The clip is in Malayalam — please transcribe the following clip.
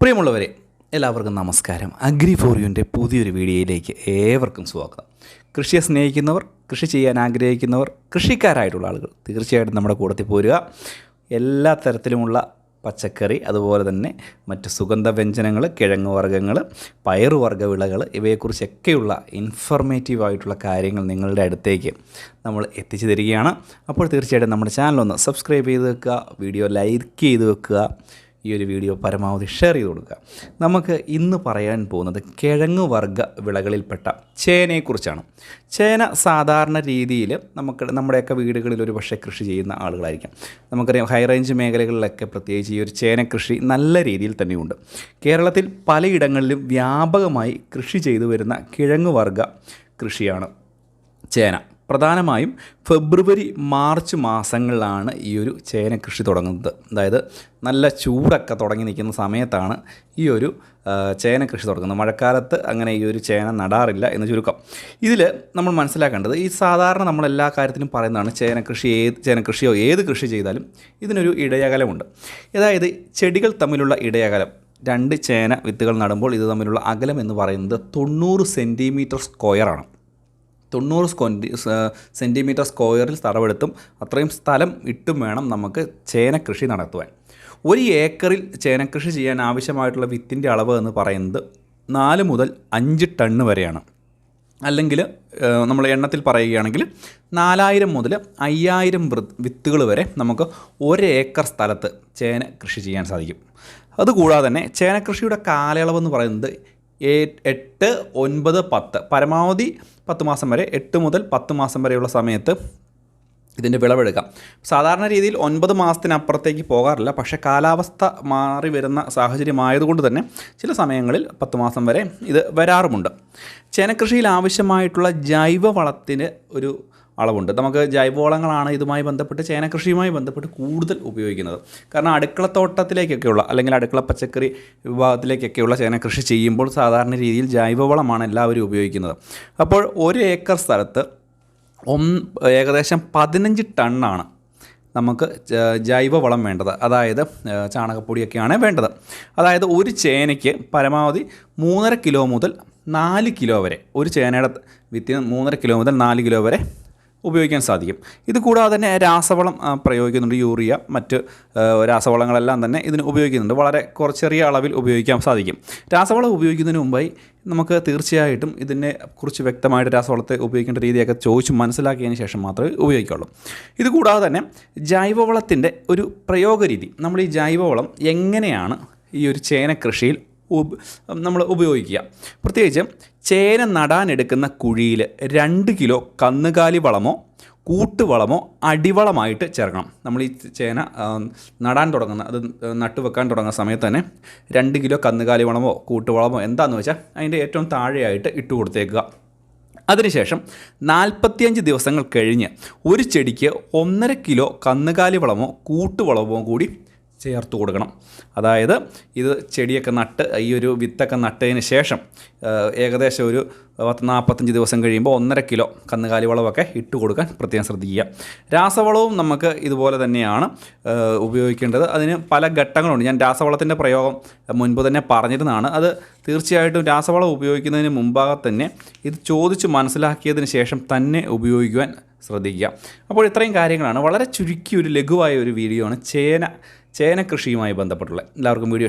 പ്രിയമുള്ളവരെ എല്ലാവർക്കും നമസ്കാരം. അഗ്രി ഫോർ യുവിന്റെ പുതിയൊരു വീഡിയോയിലേക്ക് ഏവർക്കും സ്വാഗതം. കൃഷിയെ സ്നേഹിക്കുന്നവർ കൃഷി ചെയ്യാൻ ആഗ്രഹിക്കുന്നവർ കൃഷിക്കാരായിട്ടുള്ള ആളുകൾ തീർച്ചയായിട്ടും നമ്മുടെ കൂട്ടത്തിൽ പോരുക. എല്ലാ തരത്തിലുമുള്ള പച്ചക്കറി അതുപോലെ തന്നെ മറ്റ് സുഗന്ധവ്യഞ്ജനങ്ങൾ കിഴങ്ങ് വർഗങ്ങൾ പയറുവർഗ വിളകൾ ഇവയെക്കുറിച്ചൊക്കെയുള്ള ഇൻഫർമേറ്റീവ് ആയിട്ടുള്ള കാര്യങ്ങൾ നിങ്ങളുടെ അടുത്തേക്ക് നമ്മൾ എത്തിച്ചു തരികയാണ് അപ്പോൾ തീർച്ചയായിട്ടും നമ്മുടെ ചാനലൊന്ന് സബ്സ്ക്രൈബ് ചെയ്ത് വെക്കുക വീഡിയോ ലൈക്ക് ചെയ്ത് വെക്കുക. ഈ ഒരു വീഡിയോ പരമാവധി ഷെയർ ചെയ്ത് കൊടുക്കുക. നമുക്ക് ഇന്ന് പറയാൻ പോകുന്നത് കിഴങ്ങ് വർഗ വിളകളിൽപ്പെട്ട ചേനയെക്കുറിച്ചാണ്. ചേന സാധാരണ രീതിയിൽ നമുക്ക് നമ്മുടെയൊക്കെ വീടുകളിൽ ഒരു പക്ഷേ കൃഷി ചെയ്യുന്ന ആളുകളായിരിക്കാം. നമുക്കറിയാം ഹൈ റേഞ്ച് മേഖലകളിലൊക്കെ പ്രത്യേകിച്ച് ഈ ഒരു ചേന കൃഷി നല്ല രീതിയിൽ തന്നെയുണ്ട്. കേരളത്തിൽ പലയിടങ്ങളിലും വ്യാപകമായി കൃഷി ചെയ്തു വരുന്ന കിഴങ്ങ് വർഗ കൃഷിയാണ് ചേന. പ്രധാനമായും ഫെബ്രുവരി മാർച്ച് മാസങ്ങളിലാണ് ഈ ഒരു ചേന കൃഷി തുടങ്ങുന്നത്. അതായത് നല്ല ചൂടൊക്കെ തുടങ്ങി നിൽക്കുന്ന സമയത്താണ് ഈ ഒരു ചേന കൃഷി തുടങ്ങുന്നത്. മഴക്കാലത്ത് അങ്ങനെ ഈ ഒരു ചേന നടാറില്ല എന്ന് ചുരുക്കം. ഇതിൽ നമ്മൾ മനസ്സിലാക്കേണ്ടത് ഈ സാധാരണ നമ്മൾ എല്ലാ കാര്യത്തിനും പറയുന്നതാണ് ചേന കൃഷി ഏത് ചേന കൃഷിയോ ഏത് കൃഷി ചെയ്താലും ഇതിനൊരു ഇടയകലമുണ്ട്. അതായത് ചെടികൾ തമ്മിലുള്ള ഇടയകലം. രണ്ട് ചേന വിത്തുകൾ നടുമ്പോൾ ഇത് തമ്മിലുള്ള അകലം എന്ന് പറയുന്നത് തൊണ്ണൂറ് സെന്റിമീറ്റർ സ്ക്വയറാണ്. തൊണ്ണൂറ് സ്ക്വന്റി സെന്റിമീറ്റർ സ്ക്വയറിൽ തറവെടുത്തും അത്രയും സ്ഥലം ഇട്ടും വേണം നമുക്ക് ചേന കൃഷി നടത്തുവാൻ. ഒരു ഏക്കറിൽ ചേനക്കൃഷി കൃഷി ചെയ്യാൻ ആവശ്യമായിട്ടുള്ള വിത്തിന്റെ അളവ് എന്ന് പറയുന്നത് നാല് മുതൽ അഞ്ച് ടണ്ണ് വരെയാണ്. അല്ലെങ്കിൽ നമ്മൾ എണ്ണത്തിൽ പറയുകയാണെങ്കിൽ നാലായിരം മുതൽ അയ്യായിരം വിത്തുകൾ വരെ നമുക്ക് ഒരു ഏക്കർ സ്ഥലത്ത് ചേന കൃഷി ചെയ്യാൻ സാധിക്കും. അതുകൂടാതെ തന്നെ ചേനക്കൃഷിയുടെ കാലയളവെന്ന് പറയുന്നത് എട്ട് ഒൻപത് പത്ത്. പരമാവധി പത്ത് മാസം വരെ എട്ട് മുതൽ പത്ത് മാസം വരെയുള്ള സമയത്ത് ഇതിന്റെ വിളവെടുക്കാം. സാധാരണ രീതിയിൽ ഒൻപത് മാസത്തിനപ്പുറത്തേക്ക് പോകാറില്ല. പക്ഷേ കാലാവസ്ഥ മാറി വരുന്ന സാഹചര്യമായതുകൊണ്ട് തന്നെ ചില സമയങ്ങളിൽ പത്ത് മാസം വരെ ഇത് വരാറുമുണ്ട്. ചേനക്കൃഷിയിൽ ആവശ്യമായിട്ടുള്ള ജൈവ വളത്തിന് ഒരു അളവുണ്ട്. നമുക്ക് ജൈവവളങ്ങളാണ് ഇതുമായി ബന്ധപ്പെട്ട് ചേനകൃഷിയുമായി ബന്ധപ്പെട്ട് കൂടുതൽ ഉപയോഗിക്കുന്നത്. കാരണം അടുക്കളത്തോട്ടത്തിലേക്കൊക്കെയുള്ള അല്ലെങ്കിൽ അടുക്കള പച്ചക്കറി വിഭാഗത്തിലേക്കൊക്കെയുള്ള ചേനകൃഷി ചെയ്യുമ്പോൾ സാധാരണ രീതിയിൽ ജൈവവളമാണ് എല്ലാവരും ഉപയോഗിക്കുന്നത്. അപ്പോൾ ഒരു ഏക്കർ സ്ഥലത്ത് ഒന്ന് ഏകദേശം പതിനഞ്ച് ടണ്ണാണ് നമുക്ക് ജൈവവളം വേണ്ടത്. അതായത് ചാണകപ്പൊടിയൊക്കെയാണ് വേണ്ടത്. അതായത് ഒരു ചേനയ്ക്ക് പരമാവധി മൂന്നര കിലോ മുതൽ നാല് കിലോ വരെ ഒരു ചേനയുടെ വിത്തിന് മൂന്നര കിലോ മുതൽ നാല് കിലോ വരെ ഉപയോഗിക്കാൻ സാധിക്കും. ഇത് കൂടാതെ തന്നെ രാസവളം പ്രയോഗിക്കുന്നുണ്ട് യൂറിയ മറ്റ് രാസവളങ്ങളെല്ലാം തന്നെ ഇതിന് ഉപയോഗിക്കുന്നുണ്ട്. വളരെ കുറച്ച് ചെറിയ അളവിൽ ഉപയോഗിക്കാൻ സാധിക്കും. രാസവളം ഉപയോഗിക്കുന്നതിന് മുമ്പായി നമുക്ക് തീർച്ചയായിട്ടും ഇതിനെ കുറിച്ച് വ്യക്തമായിട്ട് രാസവളത്തെ ഉപയോഗിക്കേണ്ട രീതിയൊക്കെ ചോദിച്ച് മനസ്സിലാക്കിയതിന് ശേഷം മാത്രമേ ഉപയോഗിക്കുള്ളൂ. ഇത് കൂടാതെ തന്നെ ജൈവവളത്തിന്റെ ഒരു പ്രയോഗരീതി. നമ്മൾ ഈ ജൈവവളം എങ്ങനെയാണ് ഈ ഒരു ചേന കൃഷിയിൽ നമ്മൾ ഉപയോഗിക്കുക. പ്രത്യേകിച്ച് ചേന നടാനെടുക്കുന്ന കുഴിയിൽ രണ്ട് കിലോ കന്നുകാലി വളമോ കൂട്ടുവളമോ അടിവളമായിട്ട് ചേർക്കണം. നമ്മൾ ഈ ചേന നടാൻ തുടങ്ങുന്ന അത് നട്ടു വെക്കാൻ തുടങ്ങുന്ന സമയത്ത് തന്നെ രണ്ട് കിലോ കന്നുകാലി വളമോ കൂട്ടുവളമോ എന്താണെന്ന് വെച്ചാൽ അതിന്റെ ഏറ്റവും താഴെയായിട്ട് ഇട്ടു കൊടുത്തേക്കുക. അതിനുശേഷം നാൽപ്പത്തിയഞ്ച് ദിവസങ്ങൾ കഴിഞ്ഞ് ഒരു ചെടിക്ക് ഒന്നര കിലോ കന്നുകാലി വളമോ കൂട്ടുവളമോ കൂടി ചേർത്ത് കൊടുക്കണം. അതായത് ഇത് ചെടിയൊക്കെ നട്ട് ഈ ഒരു വിത്തൊക്കെ നട്ടതിന് ശേഷം ഏകദേശം ഒരു പത്ത് നാൽപ്പത്തഞ്ച് ദിവസം കഴിയുമ്പോൾ ഒന്നര കിലോ കന്നുകാലി വളമൊക്കെ ഇട്ട് കൊടുക്കാൻ പ്രത്യേകം ശ്രദ്ധിക്കുക. രാസവളവും നമുക്ക് ഇതുപോലെ തന്നെയാണ് ഉപയോഗിക്കേണ്ടത്. അതിന് പല ഘട്ടങ്ങളുണ്ട്. ഞാൻ രാസവളത്തിന്റെ പ്രയോഗം മുൻപ് തന്നെ പറഞ്ഞിരുന്നതാണ്. അത് തീർച്ചയായിട്ടും രാസവളം ഉപയോഗിക്കുന്നതിന് മുമ്പാകെ തന്നെ ഇത് ചോദിച്ച് മനസ്സിലാക്കിയതിന് ശേഷം തന്നെ ഉപയോഗിക്കുവാൻ ശ്രദ്ധിക്കുക. അപ്പോൾ ഇത്രയും കാര്യങ്ങളാണ്. വളരെ ചുരുക്കി ഒരു ലഘുവായ ഒരു വീഡിയോ ആണ് ചേന ചേന കൃഷിയുമായി ബന്ധപ്പെട്ടുള്ള എല്ലാവർക്കും വീഡിയോ